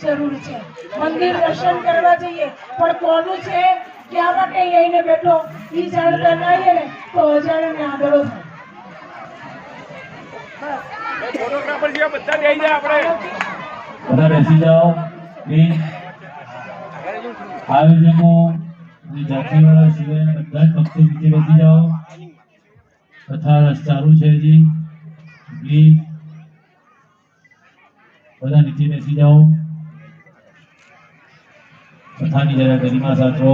જરૂરી છે. મંદિર દર્શન કરવા જઈએ, પણ કોનું છે? ક્યાં માટે આવીને બેઠો? એ જાણતા ના આવીએ ને તો અજાણ્યાને આગળ આપણે. બધા બેસી જાઓ પ્લીઝ આયોજકો જાતિવાળા સિવાય બધા જ ભક્તો નીચે બેસી જાઓ. તથા ચાલુ છે હજી. પ્લીઝ બધા નીચે બેસી જાઓ. કથાની જરા ગરિમા સાચો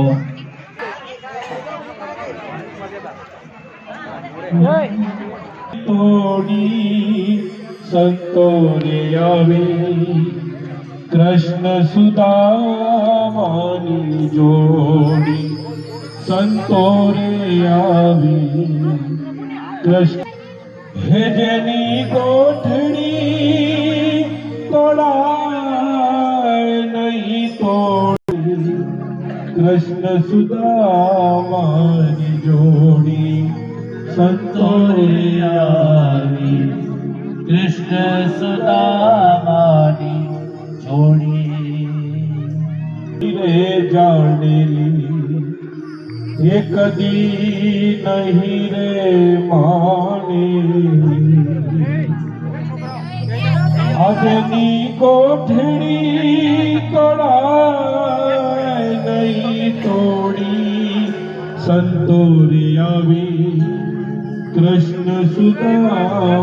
તોડી સંતોને આવે. કૃષ્ણ સુદામાની જોડી સંતોને આવે. કૃષ્ણ હે જેની કોઠડી તોડાય નહીં તોડી. કૃષ્ણ સુદામાની જોડી સંતોને આવી. કૃષ્ણ સુદામાની જોડી. રે જાણેલી એક દી નહીં રે માણી અગ્નિ કોઠડી કળા નહીં તોડી સંતોરી આવી. કૃષ્ણ સુદામાની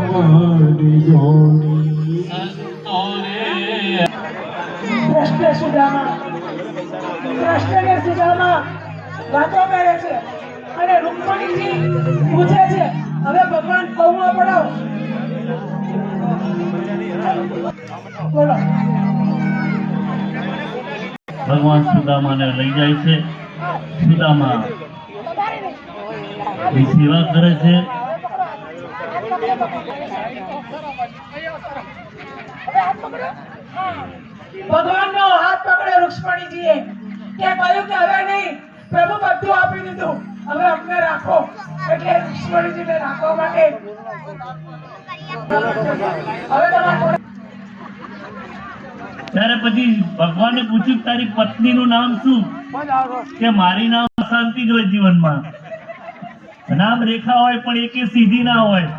જોડી કૃષ્ણ સુદામા. કૃષ્ણ ને સુદામા વાતો કરે છે અને રૂકમણીજી પૂછે છે હવે ભગવાન પૌમાં પડાવો બોલો. ભગવાન સુદામાને લઈ જાય છે. સુદામા એ સેવા કરે છે. ભગવાનનો હાથ પકડ્યો રૂક્ષ્મણીજીએ કે કહ્યું કે હવે નહીં, પ્રભુ બધું આપી દીધું. હવે અમને રાખો. એટલે રૂક્ષ્મણીજીને રાખવા માટે હવે ત્યારે પછી ભગવાને પૂછ્યું તારી તારી પત્નીનું નામ શું? કે મારી નામ શાંતિ જ હોય જીવનમાં. નામ રેખા હોય પણ એકે સીધી ના હોય.